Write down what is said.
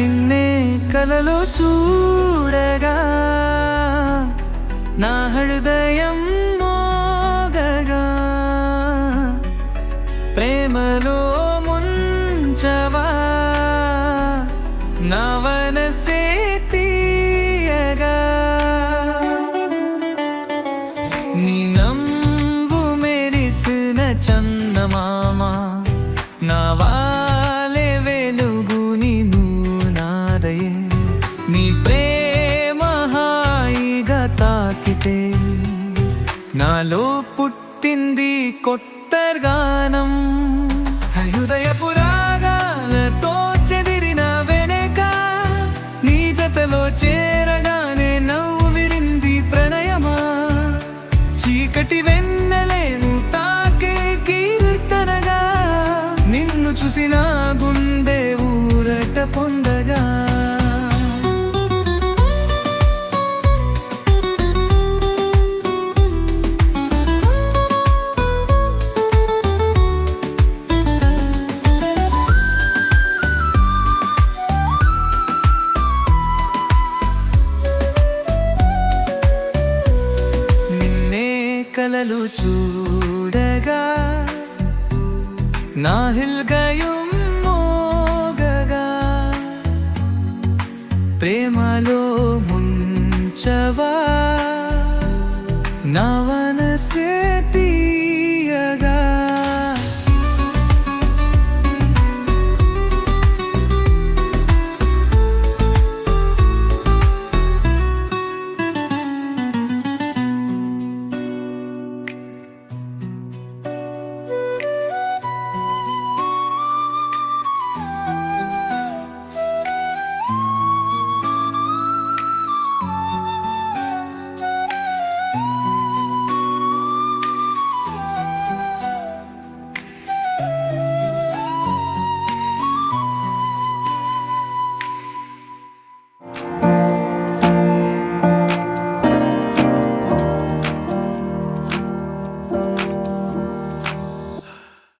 నిన్నే కలలో చూడగా నా హృదయం మోగగా ప్రేమలో ముంచవా నా వనసే తీయగా నీ మెరిసిన చందమామ నవ తాకితే నాలో పుట్టింది కొత్త గానం. చూడగా నా హృదయం మోగగా. ప్రేమలో ముంచవా? నా వనసే